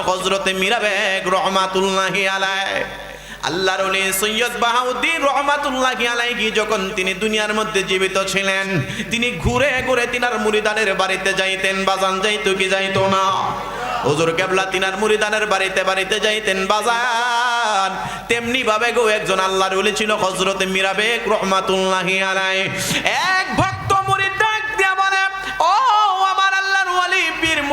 হজরতে যখন তিনি দুনিয়ার মধ্যে জীবিত ছিলেন, তিনি ঘুরে ঘুরে তিনার মুরিদানের বাড়িতে যাইতেন। বাজান, যাইতো কি যাইতো না? হুজুর কেবলা তিনার মুরিদানের বাড়িতে বাড়িতে যাইতেন বাজান। তেমনি ভাবে গো একজন আল্লাহর ছিল হযরতে মীরা বেগ রহমাতুল্লাহি আলাই এক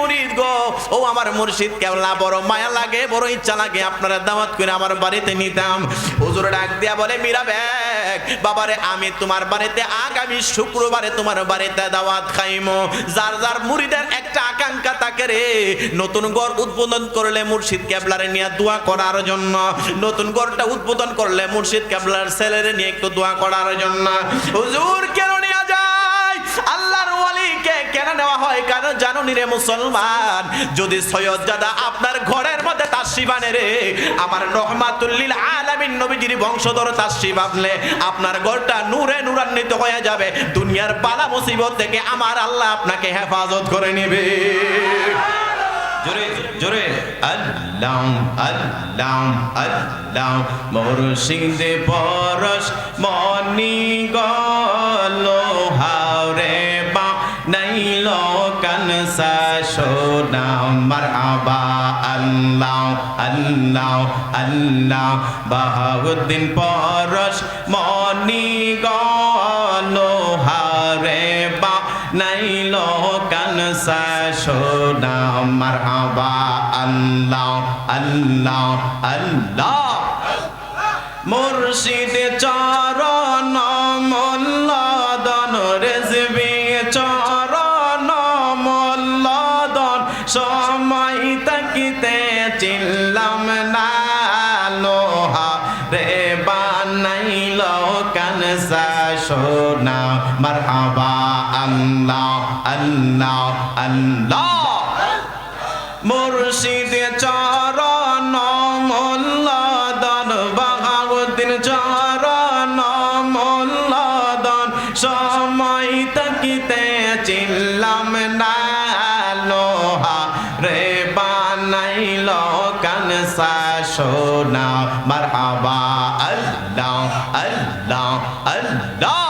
মুরিদ গো। ও আমার মুর্শিদ, কেবলা বড় মায়া লাগে, বড় ইচ্ছা লাগে আপনারা দাওয়াত করে আমার বাড়িতে নিতাম। হুজুর ডাক দিয়া বলে, মীরা বেগ, বাবারে, আমি তোমার বাড়িতে আগামী শুক্রবারে তোমার বাড়িতে দাওয়াত খাইমো। যার যার মুরিদের একটা আকাঙ্ক্ষা থাকে রে, নতুন ঘর উদ্বোধন করলে মুর্শিদ কেবলারে নিয়ে দোয়া করার জন্য। নতুন ঘরটা উদ্বোধন করলে মুর্শিদ কেবলার ছেলেরে নিয়ে একটু দোয়া করার জন্য। হুজুর কেন কেন নেওয়া হয়। কারণ জানো নি রে মুসলমান? যদি সৈয়দ দাদা আপনার ঘরের মধ্যে তাসিব আনে রে, আমার রহমাতুল্লিল আলামিন নবীজির বংশধর তাসিব আনলে আপনার ঘরটা নূরে নূরান্বিত হয়ে যাবে। দুনিয়ার পালা মুসিবত থেকে আমার আল্লাহ আপনাকে হেফাজত করে নেবে। জোরে জোরে। আল্লাহ পরশ মনি গল। কানসা সোনা মারহাবা আল্লাহ আল্লাহ আল্লাহ। বাহাউদ্দিন পরশ মনি গল হারে বা, নাইল কানসা সোনা মারহাবা আল্লাহ আল্লাহ আল্লাহ। মুর্শিদ চিল্লাম না লোহা, রে বানাইল কানসা সোনা। মারহাবা, আল্লাহ আল্লাহ আল্লাহ।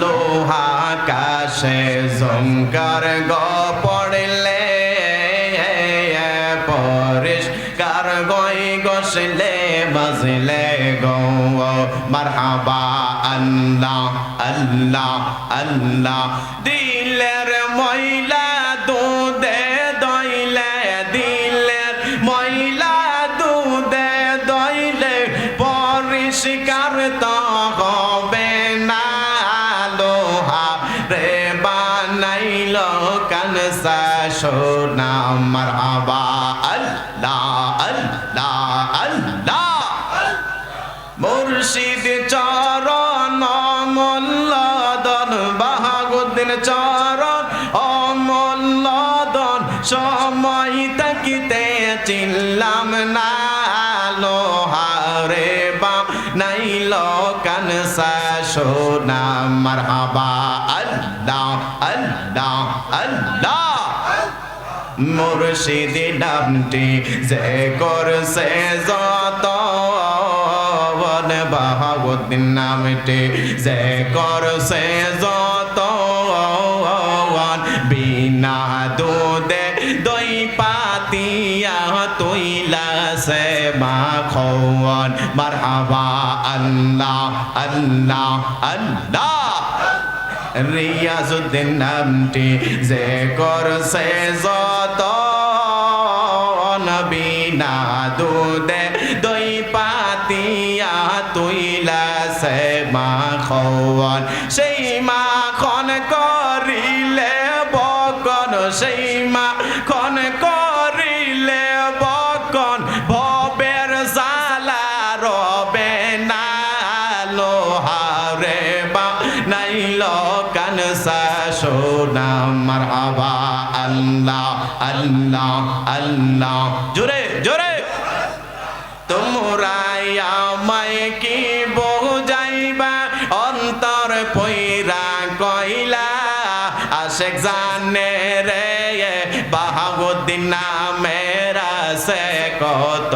লোহা কাশে গ পড়লে গই গসলে মারহাবা আল্লাহ আল্লাহ। দিলের ময়লা দুধে দইলে, দিলের ময়লা দুধে দইলে পরিষ্কার তো হবে না। লোহা রে বানাইল কানসা, সোনা, মারহাবা, আল্লাহ। চরণ অমল্লাদন সময় তাকিতে চিল্লাম না, লোহারে বা নাইল কানসা সোনা মারহাবা, আল্লাহ আল্লাহ আল্লাহ। মুর্শিদি নামটি যে করছে যত বাহাবুদ্দিন নামটি যে করছে যত মারহাবা আল্লাহ আল্লাহ আল্লাহ। রিয়াজুদ্দিন নামটি যে করছে যত আল্লাহ আল্লাহ। জোরে জোরে। তোমরা আমায় কি যাইবা অন্তর পইরা কইলা, আশেক জানে রে বাহাবুদ্দিন নামেরা সে কত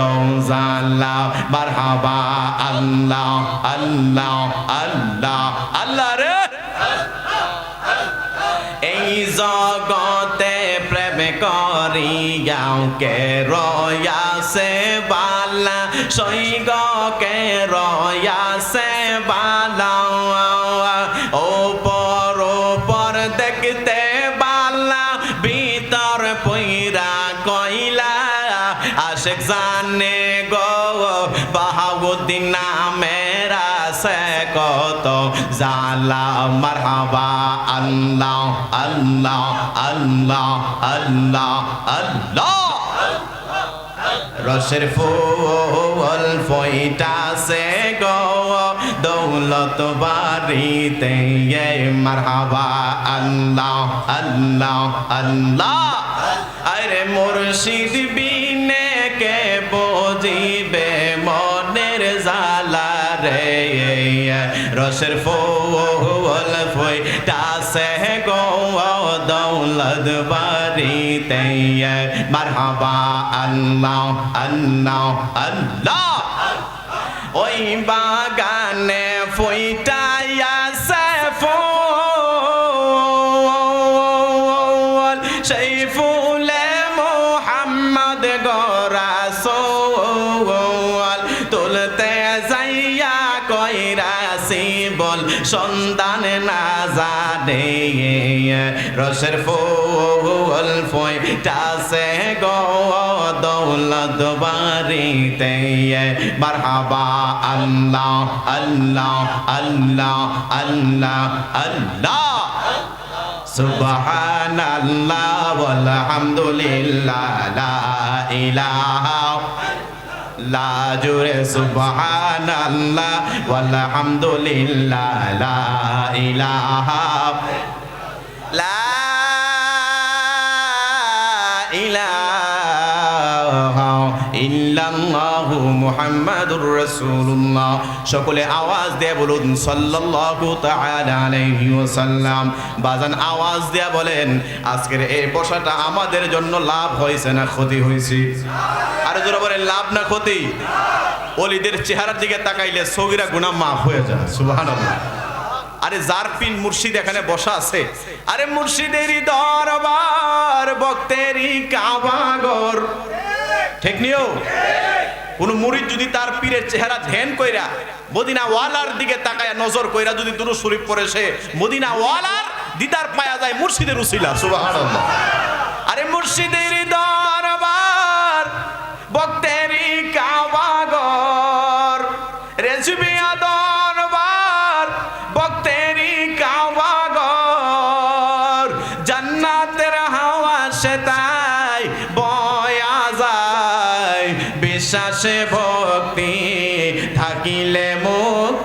জানলা। বারহাবা আল্লাহ আল্লাহ আল্লাহ। আল্লাহ রে। এই জগৎ করিয়াও কে রয়াসে বালা সৈগ কে জালা, মারহাবা, আল্লাহ আল্লাহ আল্লাহ আল্লাহ আল্লাহ। রসের ফুল ফইটাছে গো, দৌলত বাড়িতে মারহাবা, আল্লাহ আল্লাহ আল্লাহ। আরে মুর্শিদ বিনে কে বুঝিবে মনের জালা রে, রসের ফুল বাড়িতে মারহাবা আল্লাহ আল্লাহ আল্লাহ ওই বাগানে না, জানে রসের ফুল ফইটাছে গো দৌলত বাড়িতে। মারহাবা, আল্লাহ আল্লাহ আল্লাহ আল্লাহ আল্লাহ। সুবহান আল্লাহ আলহামদুলিল্লাহ লা ইলাহা লা জুরে সুবহান আল্লাহ আলহামদুলিল্লাহ লা ইলাহা লা সকলে আওয়াজ দিয়ে বলুন, সাল্লাল্লাহু তাআলা আলাইহি ওয়াসাল্লাম। বাজান আওয়াজ দিয়ে বলেন, আজকের এই বসাটা আমাদের জন্য লাভ হয়েছে না ক্ষতি হয়েছে? আর যারা বলেন, লাভ না ক্ষতি? অলিদের চেহারার দিকে তাকাইলে সগিরা গুনাহ মাফ হয়ে যায়, সুবহানাল্লাহ। আরে যার পিন মুর্শিদ এখানে বসা আছে। আরে মুর্শিদেরই দরবার, ভক্তেরই কাবাগর। ঠিক নিও। কোন মুরিদ যদি তার পীরের চেহারা ধ্যান কইরা মদিনা ওয়ালার দিকে তাকায়া নজর কইরা যদি দুরু শরীফ পড়ে সে মদিনা ওয়ালার দিদার পায়া যায় মুর্শিদের উসিলা। সুবহানাল্লাহ। আরে মুর্শিদের দরবার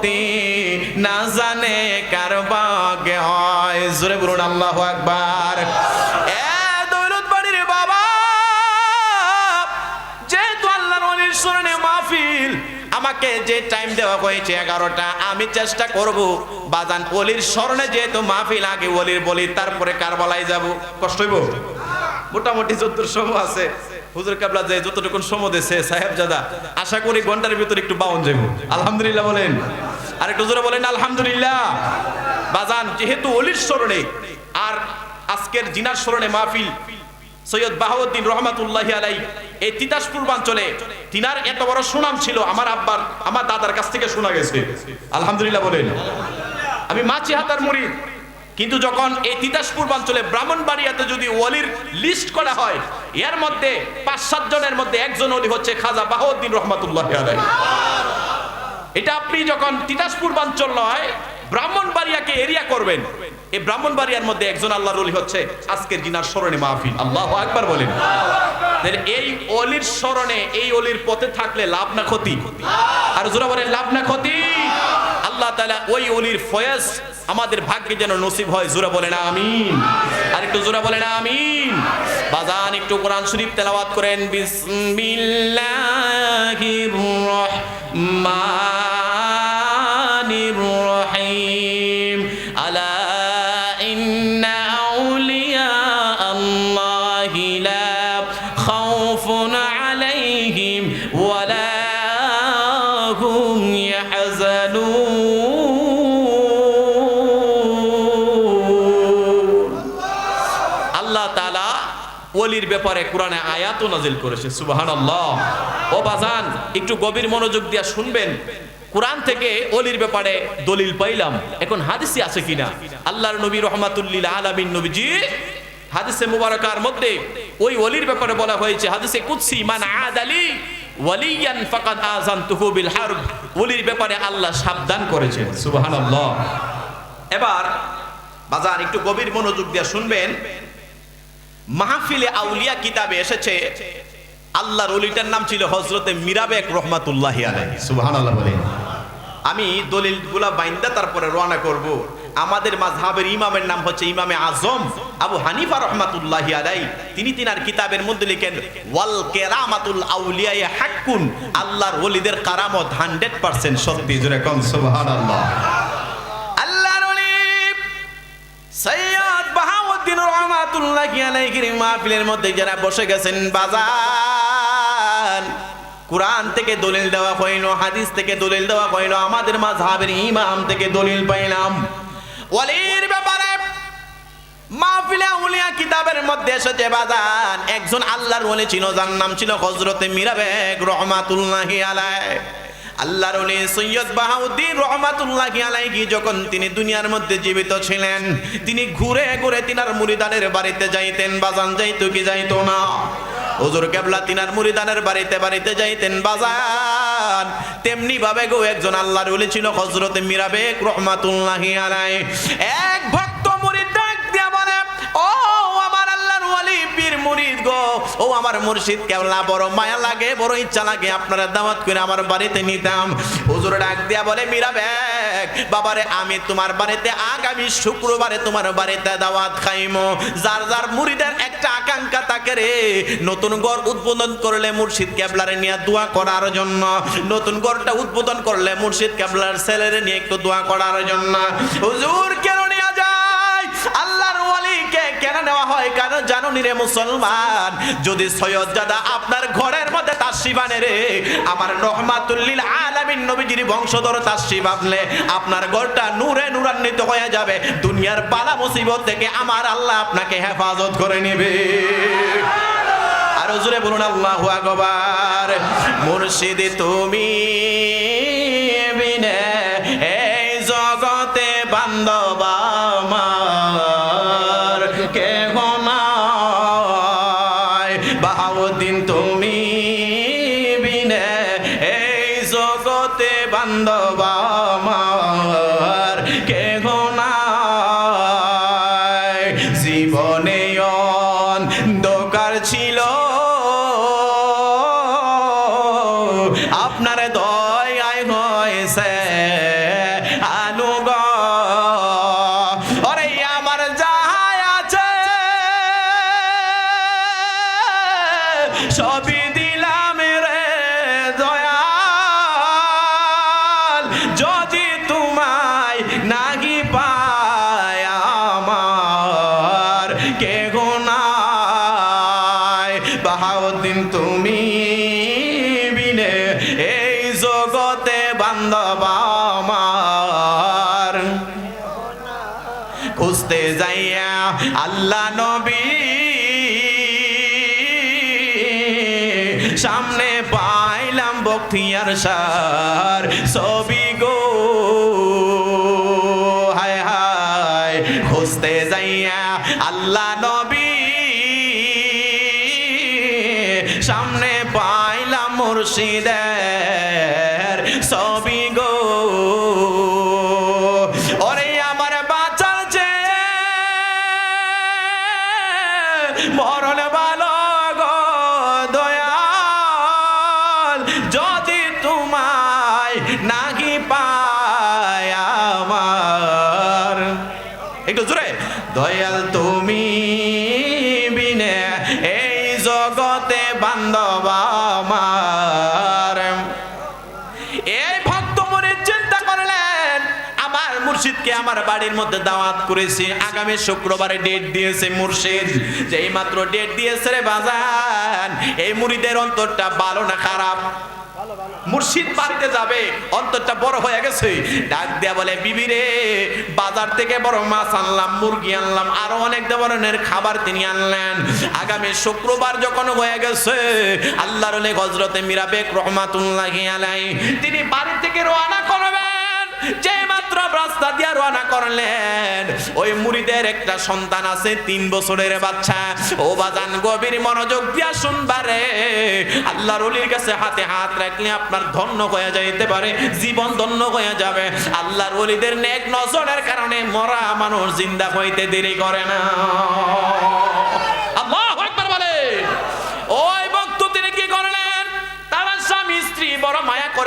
মুক্তি না জানে কার বাগে হয়। জোরে বলুন, আল্লাহ আকবার। এ দৌলত বাড়ির বাবা, যেহেতু আল্লাহর অলির স্মরণে মাহফিল, আমাকে যে টাইম দেওয়া হয়েছে এগারোটা, আমি চেষ্টা করব বাজান অলির স্মরণে যেহেতু মাহফিল, আগে অলির বলি, তারপরে কারবালায় যাব। কষ্ট হইব? মোটামুটি যতদূর সময় আছে, হুজুর কাবলা যে যতটুকু সময় দিয়েছে সাহেব জাদা আশা করি ঘণ্টার ভিতরে একটু বাউন যাব আলহামদুলিল্লাহ বলেন। আর একটু জোরে বলেন, আলহামদুলিল্লাহ। বাজান, যেহেতু অলির স্মরণে আর আজকের জিনার স্মরণে মাহফিল, সৈয়দ বাহাউদ্দিন রহমাতুল্লাহ আলাই এই তিতাস পূর্বাঞ্চলে তিনার এত বড় সুনাম ছিল, আমার আব্বার, আমার দাদার কাছ থেকে শোনা গেছে। আলহামদুলিল্লাহ বলেন। আমি মাছি হাতার মুরিদ কিন্তু যখন এই তিতাস পূর্বাঞ্চলে ব্রাহ্মণবাড়িয়াতে যদি ওলির লিস্ট করা হয়, এর মধ্যে পাঁচ সাত জনের মধ্যে একজন ওলি হচ্ছে খাজা বাহাউদ্দিন রহমাতুল্লাহ আলাই এটা আপনি যখন তিতাস পূর্বাঞ্চল নয় ব্রাহ্মণবাড়িয়াকে এরিয়া করবেন এই ব্রাহ্মণবাড়িয়ার মধ্যে একজন আল্লাহর অলি হচ্ছে আজকের জিনার স্মরণে মাহফিল। আল্লাহ একবার বলেন। এই অলির স্মরণে, এই অলির পথে থাকলে লাভ না ক্ষতি? আর জোরা বলেন, লাভ না ক্ষতি? আল্লাহ তালা ওই অলির ফয়েজ আমাদের ভাগ্যে যেন নসিব হয়, জোরা বলেন, আমিন। আর একটু জোরা বলেন, আমিন। বাজান, একটু কোরআন শরীফ তেলাওয়াত করেন, বিসমিল্লাহির الرحمن الرحيم ألا إن أولياء الله لا خوف عليهم ولا هم يحزنون الله تعالى ওলির ব্যাপারে কোরআনে আয়াতও নাজিল করেছে সুবাহান আল্লাহ ও বাজান, একটু গভীর মনোযোগ দিয়া শুনবেন। কোরআন থেকে অলির ব্যাপারে দলিল পাইলাম। এখন হাদিসে আছে কিনা? আল্লাহর নবী রহমাতুল্লিল আলামিন নবীজি, হাদিসে মুবারকার মধ্যে ওই অলির ব্যাপারে বলা হয়েছে, হাদিসে কুদসি, মান আদালি ওয়ালিয়ান ফাকাদ আযানতুহু বিল হারব। ওলির ব্যাপারে আল্লাহ সাবধান করেছেন, সুবহানাল্লাহ। এবার, বাজান, একটু গভীর মনোযোগ দিয়ে শুনবেন। মাহফিলে আউলিয়া কিতাবে এসেছে আল্লাহর অলিটার নাম ছিল হজরতে মিরাবেক রহমাতুল্লাহ আলাইহি। সুবহানাল্লাহ বলে আমি দলিলগুলা বাইন্দা তারপরে রওনা করব। আমাদের মাযহাবের ইমামের নাম হচ্ছে ইমামে আজম আবু হানিফা রহমাতুল্লাহ আলাই তিনি তিনার কিতাবের মধ্যে লিখেন ওয়াল কেরামাতুল আউলিয়া হাক্কুন। আল্লাহর ওলিদের কারামত 100% সত্যি। জোরে আল্লাহর ওলি সৈয়দ বাহাউদ্দিন রহমাতুল্লাহি আলাইহির মাহফিলের মধ্যে যারা বসে গেছেন বাজান কোরআন থেকে দলিল দেওয়া হইল হাদিস থেকে দলিল দেওয়া হইল আমাদের মাযহাবের ইমাম থেকে দলিল পাইলাম। ওয়ালির ব্যাপারে মাহফিলে আউলিয়া কিতাবের মধ্যে এসেছে বাজান, একজন আল্লাহর ওলি ছিল, যার নাম ছিল হযরতে মীরাবেগ রহমাতুল্লাহি আলাইহি। আল্লাহর ওলি সৈয়দ বাহাউদ্দিন রহমাতুল্লাহি আলাইহি, যখন তিনি দুনিয়ার মধ্যে জীবিত ছিলেন, তিনি ঘুরে ঘুরে তিনার মুরিদানের বাড়িতে যাইতেন, বাজান যাইতো কি যাইতো না। হুজুর কেবলা তিনার মুরিদানের বাড়িতে বাড়িতে যাইতেন বাজান। তেমনি ভাবে গো একজন আল্লাহর ওলি ছিল হযরতে মীরাবেগ রহমাতুল্লাহি আলাইহি। এক ভক্ত মুরিদ ডাক দিয়া বলে, ও আমার আল্লাহর ওয়ালি পীর মুরিদ গো, ও আমার মুর্শিদ, কেবলা বড় মায়া লাগে, বড় ইচ্ছা লাগে, আপনারা দাওয়াত করে আমার বাড়িতে নিতাম। হুজুর ডাক দিয়া বলে মীরা বেগ বাবারে, আমি তোমার বাড়িতে আগামী শুক্রবারে তোমার বাড়িতে দাওয়াত খাইমো। যার যার মুড়িদের একটা আকাঙ্ক্ষা থাকে রে, নতুন ঘর উদ্বোধন করলে মুর্শিদ ক্যাবলারে নিয়ে দোয়া করার জন্য, নতুন ঘরটা উদ্বোধন করলে মুর্শিদ ক্যাবলার ছেলেরে নিয়ে একটু দোয়া করার জন্য। হুজুর কেন নিয়ে যায় কেন নেওয়া হয়? কেন জানো নি রে মুসলমান? যদি সৈয়দ জাদা আপনার ঘরের মধ্যে তাসিবানে রে, আমার রহমাতুল্লিল আলামিন নবীজির বংশধর তাসিব আপনি আপনার ঘরটা নূরে নূরান্বিত হয়ে যাবে। দুনিয়ার পালা মুসিবত থেকে আমার আল্লাহ আপনাকে হেফাজত করে নেবে। আরও জোরে বলুন, আল্লাহু আকবার। মুর্শিদ তুমি সবই সার সবি গো। হায় হায় খুঁজতে যাইয়া আল্লাহ নবী সামনে পাইলাম মুর্শিদের সবি গো। আমার বাড়ির মধ্যে দাওয়াত করেছি। আগামী শুক্রবারে ডেট দিয়েছে মুর্শিদ। যে এই মাত্র ডেট দিয়েছে রে বাজান, এই মুড়িদের অন্তরটা ভালো না খারাপ? মুর্শিদ বাড়িতে যাবে, অন্তরটা বড় হয়ে গেছে। ডাক দিয়া বলে, বিবি রে, বাজার থেকে বড় মাছ আনলাম, মুরগি আনলাম, আরও অনেক ধরনের খাবার তিনি আনলেন। আগামী শুক্রবার যখন হয়ে গেছে, আল্লাহর হজরতে মিরাবেক রহমাতুল্লাহ আলাই তিনি বাড়ি থেকে রওনা করবেন। যে মাত্র রাস্তা দিয়া রওনা করলেন। ওই মুড়িদের একটা সন্তান আছে, তিন বছরের বাচ্চা। ও বাজান গভীর মনোযোগ দিয়া শুনবারে আল্লাহর অলির কাছে হাতে হাত রাখলে আপনার ধন্য হয়ে যাইতে পারে, জীবন ধন্য হয়ে যাবে। আল্লাহর অলিদের নেক নজরের কারণে মরা মানুষ জিন্দা হইতে দেরি করে না।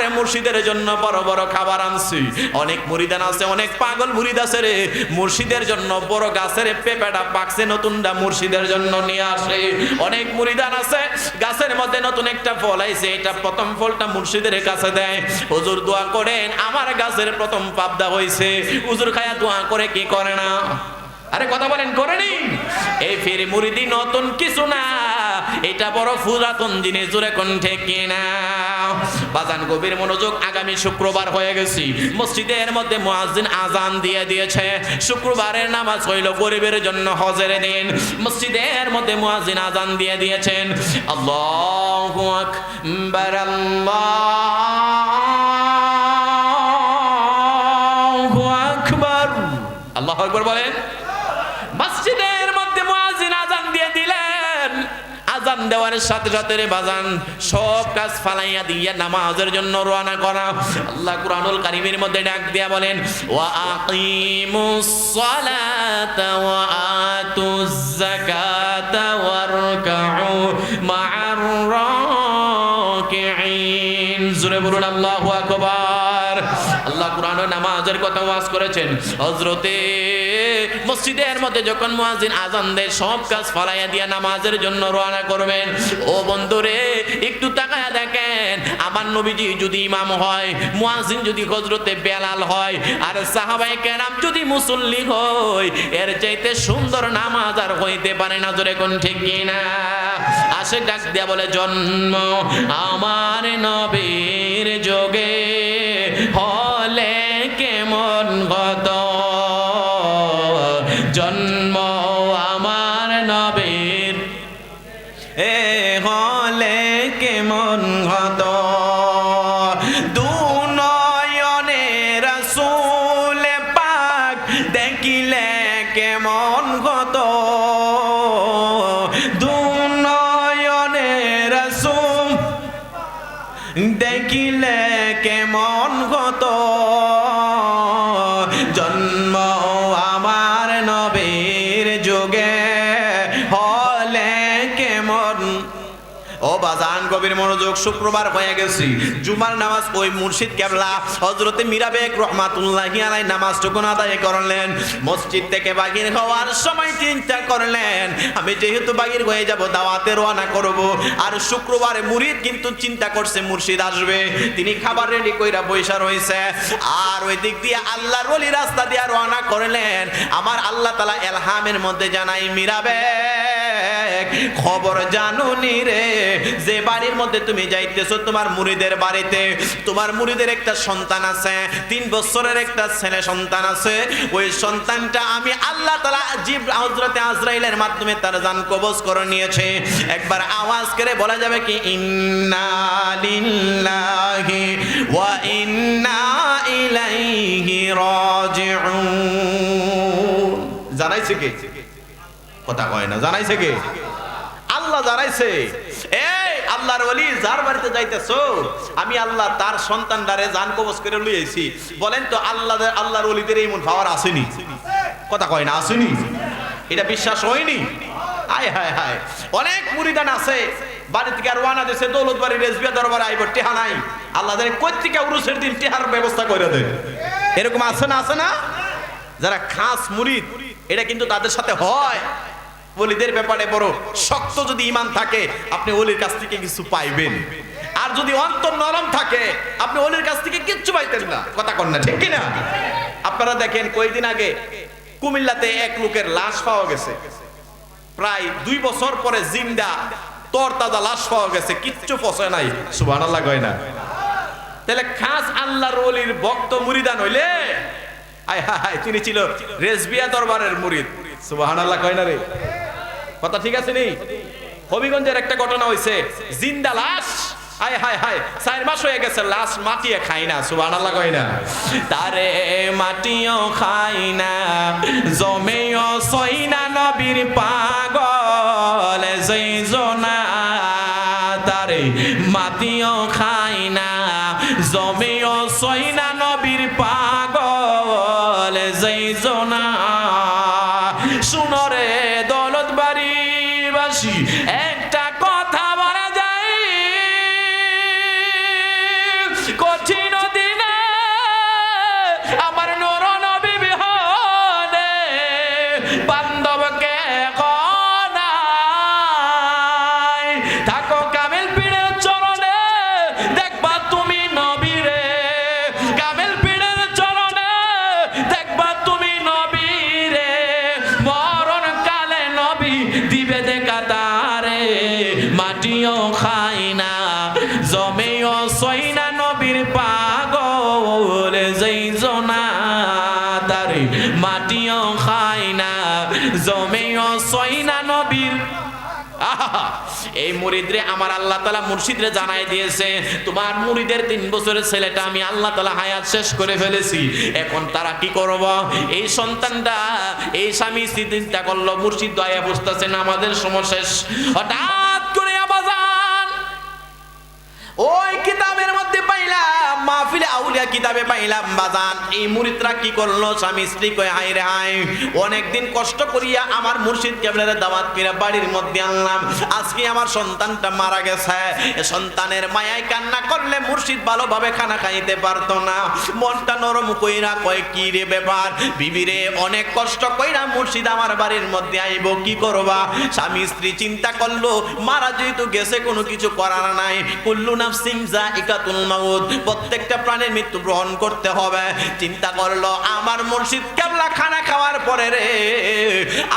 করে মুর্শিদের জন্য বড় বড় খাবার আনছি। অনেক মুরিদান আছে, অনেক পাগল মুরিদ আছে রে। মুর্শিদের জন্য বড় গাছের পেঁপেটা পাকছে নতুনটা মুর্শিদের জন্য নিয়ে আসে। অনেক মুরিদান আছে, গাছের মধ্যে নতুন একটা ফল আইছে, এটা প্রথম ফলটা মুর্শিদের কাছে দেয়। হুজুর দোয়া করেন, আমার গাছের প্রথম পাবদা হইছে। হুজুর খায়া দোয়া করে কি করে না? আরে কথা বলেন, করে করেনি এই ফির মুরিদি নতুন কিছু না, এটা বড় পুরাতন জিনিস জোরে কণ্ঠে কিনা। বাজান গভীর মনোযোগ, আগামী শুক্রবার হয়ে গেছি। মসজিদের মধ্যে মুয়াজ্জিন আজান দিয়ে দিয়েছে। শুক্রবারের নামাজ হইল গরিবের জন্য হজের দিন। মসজিদের মধ্যে মুয়াজ্জিন আজান দিয়ে দিয়েছেন। আল্লাহু আকবার আল্লাহু আকবার। আল্লাহু আকবার বলেন। দেওয়ার সাথে সাথে রে বাজান, সব কাজ ফালাইয়া দিয়ে নামাজের জন্য রওনা করা। আল্লাহ কুরআনুল কারীমের মধ্যে ডাক দিয়া বলেন, ওয়া আকিমুস সালাতা ওয়া আতুজ যাকাতা ওয়ারকাউ মা'আর রাকিঈন। জোরে বলুন, আল্লাহু আকবার। আল্লাহ কোরআনে নামাজের কথা ওয়াজ করেছেন। হযরতে মসজিদের মধ্যে যখন মুয়াজ্জিন আজান দেয় সব কাজ ফালাইয়া দিয়া নামাজের জন্য রওনা করবেন, ও বন্ধুরে, একটু তাকায়া দেখেন, আমার নবীজি যদি ইমাম হয়, মুয়াজ্জিন যদি হযরতে বেলাল হয়, আর সাহাবাই কেরাম যদি মুসল্লি হয়, এর চাইতে সুন্দর নামাজ আর হইতে পারে না, জোরে কোন ঠিক কিনা? আসে ডাক দিয়া বলে, জন্ম আমার নবীর যোগে। গভীর শুক্রবার হয়ে গেছি। জুমার নামাজ ওই মুর্শিদ কেবলা। হজরতে মিরাবেক রহমাতুল্লাহি আলাই নামাজটুকু আদায় করলেন। মসজিদ থেকে বাগির হওয়ার সময় চিন্তা করলেন, আমি যেহেতু বাগির হয়ে যাব, দাওয়াতে রওনা করব। আর শুক্রবারে মুরিদ কিন্তু চিন্তা করছে, মুর্শিদ আসবে। তিনি খাবার রেডি কইরা বৈশা রয়েছে আর ওই দিক দিয়ে আল্লাহর ওলি রাস্তা দিয়ে রওনা করলেন। আমার আল্লাহ তালা এলহামের মধ্যে জানাই মিরাবেক খবর জানুনি রে। যে বাড়ির মধ্যে তুমি যাইতেছো তোমার মুড়িদের বাড়িতে, তোমার মুড়িদের একটা সন্তান আছে, তিন বছরের একটা ছেলে সন্তান আছে। ওই সন্তানটা আমি আল্লাহ তালা জিব হজরতে আজরাইলের মাধ্যমে তার জান কবজ করে নিয়েছে। একবার আওয়াজ করে বলা যাবে কি, ইন্না লিল্লাহি ওয়া ইন্না ইলাইহি রাজিউন। জানাইছে কে? কথা কয় না, জানাইছে কে? আল্লাহর এই মন পাওয়ার আসেনি? কথা কয় না, আসেনি? এটা বিশ্বাস হয়নি? হায় হায় হায়। অনেক মুরিদান আছে, বাড়ি থেকে আর ওয়ানা দৌলত বাড়ি রেজবিয়া দরবারে আইব, টেহা নাই। আল্লাহ জানে দিন টেহার ব্যবস্থা করে দেয়। এরকম আছে না আছে না? যারা খাস মুরিদ, এটা কিন্তু তাদের সাথে হয়। ওলিদের ব্যাপারে বড় শক্ত যদি ইমান থাকে, আপনি ওলির কাছ থেকে কিছু পাইবেন। আর যদি অন্তর নরম থাকে, আপনি ওলির কাছ থেকে কিচ্ছু পাইতেন না। কথা কন না, ঠিক কিনা? আপনারা দেখেন, কয়েকদিন আগে কুমিল্লাতে এক লোকের লাশ পাওয়া গেছে। প্রায় দুই বছর পরে জিন্দা তর তাজা লাশ পাওয়া গেছে। কিচ্ছু পচে নাই, সুবহানাল্লাহ কয় না। তাহলে খাস আল্লাহর ওলির ভক্ত মুরিদান হইলে? আয় হায়, তিনি ছিল রেজবিয়া দরবারের মুরিদ। সুবহানাল্লাহ কয় না রে। কথা ঠিক আছে নি? হবিগঞ্জের একটা ঘটনা হইছে। জিন্দা লাশ মাটিয়ে খাই না না। তারে মাটিও খাই না, জমেও খাই মুরিদরে আমার আল্লাহ তালা মুর্শিদরে জানাই দিয়েছে, তোমার মুরিদের তিন বছরের ছেলেটা আমি আল্লাহ তালা হায়াত শেষ করে ফেলেছি। এখন তারা কি করব? এই সন্তানটা, এই স্বামী স্ত্রী চিন্তা করল, মুর্শিদ দয়া বুঝতেছেন আমাদের সময় শেষ। হঠাৎ করে আবাজান ওই কিতাবের মধ্যে পাইলাম, মাহফিলে আউলিয়া কিতাবে পাইলাম বাজান। এই মুরিদরা কি করল? স্বামী স্ত্রী কয় হাই রে হাই অনেকদিন কষ্ট করিয়া আমার মুর্শিদ কেবলের দাওয়াত কিনা বাড়ির মধ্যে আনলাম। আজকে আমার সন্তানটা মারা গেছে। সন্তানের মায়ায় কান্না করলে মুর্শিদ ভালোভাবে খানা খাইতে পারতো না। মনটা নরম কইরা কয়, কি রে ব্যাপার? বিবিরে অনেক কষ্ট কইরা মুর্শিদ আমার বাড়ির মধ্যে আইব, কি করবা? স্বামী স্ত্রী চিন্তা করল, মারা যেহেতু গেছে, কোনো কিছু করার নাই। কুল্লু নাফসিন জাইকাতুল মাউত। প্রত্যেকটা প্রাণের মৃত্যু গ্রহণ করতে হবে। চিন্তা করল, আমার মুর্শিদ কেবলা খানা খাওয়ার পরে রে,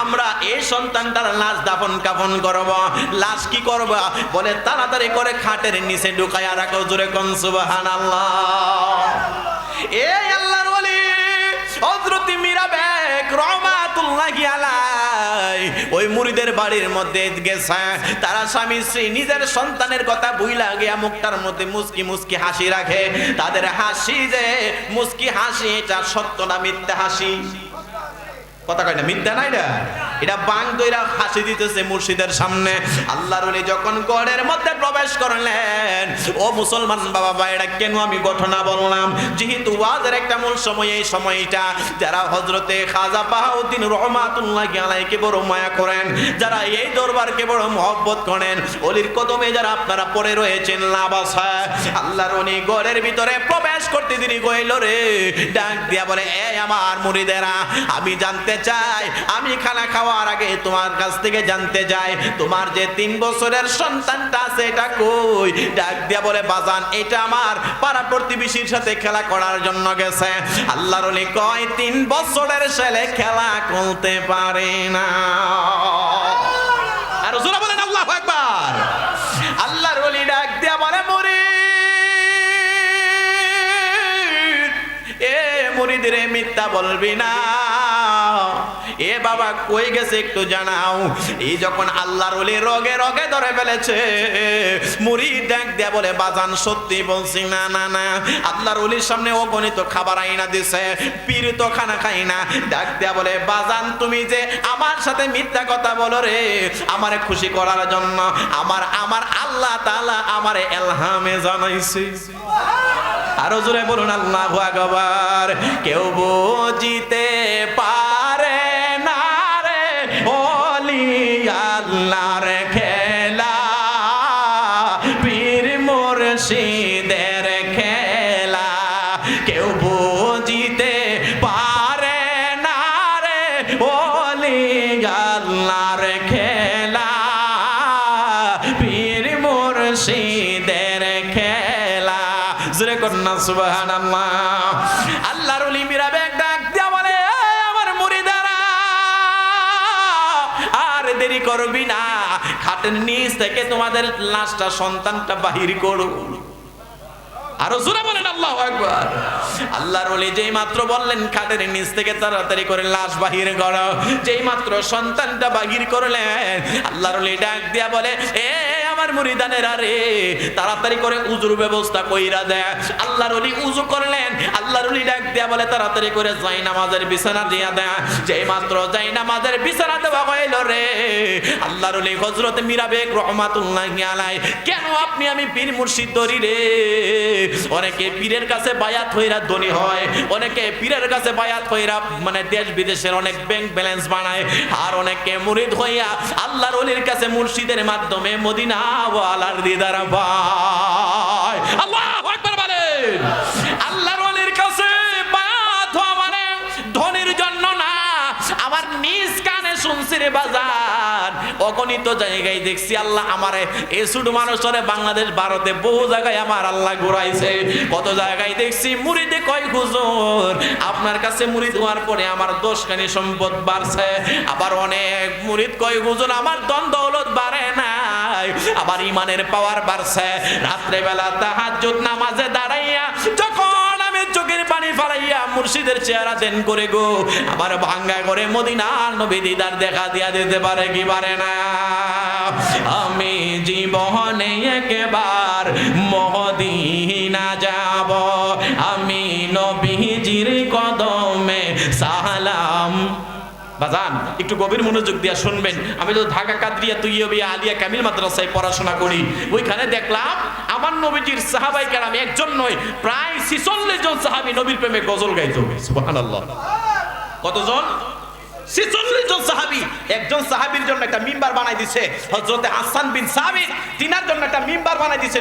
আমরা এই সন্তানটার লাশ দাফন কাফন করব। লাশ কি করব? বলে তাড়াতাড়ি করে খাটের নিচে ঢুকায়া রাখো জোরে কোন, সুবহানাল্লাহ। এই আল্লাহর ওলি হযরত মীরা বেগ রহমাতুল্লাহি আলাই ওই মুড়িদের বাড়ির মধ্যে গেছে। তারা স্বামী স্ত্রী নিজের সন্তানের কথা ভুইলা গিয়া মুখটার মধ্যে মুস্কি মুস্কি হাসি রাখে। তাদের হাসি যে মুস্কি হাসি, এটা সত্য না মিথ্যা হাসি? কথা কয় না, মিথ্যা নাই না এটা? বাং দইরা হাসি দিতেছে মুর্শিদের সামনে। আল্লাহর ওলি যখন গড়ের মধ্যে প্রবেশ করলেন, ও মুসলমান বাবা এটা কেন আমি ঘটনা বললাম? যেহেতু ওয়াজের একটা মূল সময়, এই সময়টা যারা হজরতে খাজা বাহাউদ্দিন রহমাতুল্লাহ আলাইকে বড় মায়া করেন, যারা এই দরবারকে বড় মহব্বত করেন, অলির কদমে যারা আপনারা পড়ে রয়েছেন আছে। আল্লাহর উনি গড়ের ভিতরে প্রবেশ করতে দেরি গইল রে, ডাক দিয়া বলে, এ আমার মুরিদেরা আমি জানতে চাই, আমি খানা খাওয়ার আগে তোমার কাছ থেকে জানতে চাই তোমার যে তিন বছরের সন্তানটা আছে, এটা কই? ডাক দিয়া বলে, বাজান, এটা আমার পাড়া প্রতিবেশীর সাথে খেলা করার জন্য গেছে। আল্লাহর কয়, তিন বছরের ছেলে খেলা করতে পারে না। আর জোরা বলেন, আল্লাহ একবার আল্লাহর ওলি ডাক দিয়া বলে মরি এ মুরিদরে মিথ্যা বলবি না। এ বাবা কই গেছে একটু জানাও? এই যখন আল্লাহর ওলি রগে রগে ধরে ফেলেছে, মুড়ি ডাক দেয়া বলে, বাজান, সত্যি বলছি, না না না। আল্লাহর ওলির সামনে অগণিত খাবার আইনা দিছে, পীর তো খানা খাই না। ডাক দেয়া বলে, বাজান, তুমি যে আমার সাথে মিথ্যা কথা বলো রে, আমারে খুশি করার জন্য আমার আমার আল্লাহ তাআলা আমারে এলহামে জানাইছে। আরও জোরে বলুন, আল্লাহ আকবার। কেউ বুঝিতে পারে আল্লাহর ওলি মিরা বেগ ডাক দিয়া বলে "এই আমার মুরিদারা আর দেরি করবি না। খাটের নিচ থেকে তোমাদের লাশটা, সন্তানটা বাহির করো। আরও আল্লাহর যেই মাত্র বললেন, খাটের নিচ থেকে তাড়াতাড়ি লাশ বাহির করো। যেই মাত্র সন্তানটা বাহির করলেন, আল্লাহর ডাক দিয়া বলে, এ আমার মুরিদানের আরে তাড়াতাড়ি করে উজুর ব্যবস্থা কইরা দেয় আল্লাহর ওলি উজু করলেন, আল্লাহর ওলি ডাক দিয়া বলে তাড়াতাড়ি করে যাই নামাজের বিছানা দিয়া দেয় যেই মাত্র যাই নামাজের বিছানা দেওয়া হইল রে, আল্লাহর ওলি হযরত মীরা বেগ রহমাতুল্লাহি আলাই কেন আপনি আমি পীর মুর্শিদ ধরি রে? অনেকে পীরের কাছে বায়াত হইরা ধনী হয়, অনেকে পীরের কাছে বায়াত হইরা মানে দেশ বিদেশের অনেক ব্যাংক ব্যালেন্স বানায়, আর অনেকে মুরিদ হইয়া আল্লাহর ওলির কাছে মুর্শিদের মাধ্যমে মদিনা ওয়ালার দিদার পায় আল্লাহু আকবার বলেন। আল্লাহর ওলির কাছে বায়াত মানে ধনির জন্য না। আমার নিজ কানে শুনছি রে বাজার। অগণিত জায়গায় দেখছি আল্লাহ আমারে এ শুধু মানুষরে বাংলাদেশ, ভারতে বহু জায়গায় আমার আল্লাহ ঘুরাইছে। কত জায়গায় দেখছি মুড়িদে কয় হুজুর, আপনার কাছে মুড়িদ হওয়ার পরে আমার দোষখানি সম্পদ বাড়ছে। আবার অনেক মুড়িদ কয় হুজুর, আমার দন দৌলত বাড়ে নাই আবার ইমানের পাওয়ার বাড়ছে। রাত্রে বেলা তাহাজ্জুদ নামাজে দাঁড়াইয়া যখন আমি চোখের পানি ফালাইয়া মুর্শিদের চেহারা দেন করে গো, আমার ভাঙ্গা করে মদিনার নবী দিদার দেখা দিয়া দিতে পারে কি পারে না? আমি জীবনে একবার মহদিনা যাব, আমি নবীজির কদমে সালাম। বাজান একটু গভীর মনোযোগ দিয়া শুনবেন। আমি তো ঢাকা কাদরিয়া, তুইয়বিয়া, আলিয়া, কামিল মাদ্রাসায় পড়াশোনা করি। ওইখানে দেখলাম আমার নবীজির সাহাবাই কারাম একজন নয়, প্রায় ছিচল্লিশ জন সাহাবি নবীর প্রেমে গজল গাইতো। সুবহানাল্লাহ। কতজন? একজন সাহাবির জন্য একটা মিম্বার বানাই দিছে। হজরতে হাসান বিন সাবিত, তিনার জন্য একটা মিম্বার বানাই দিছে।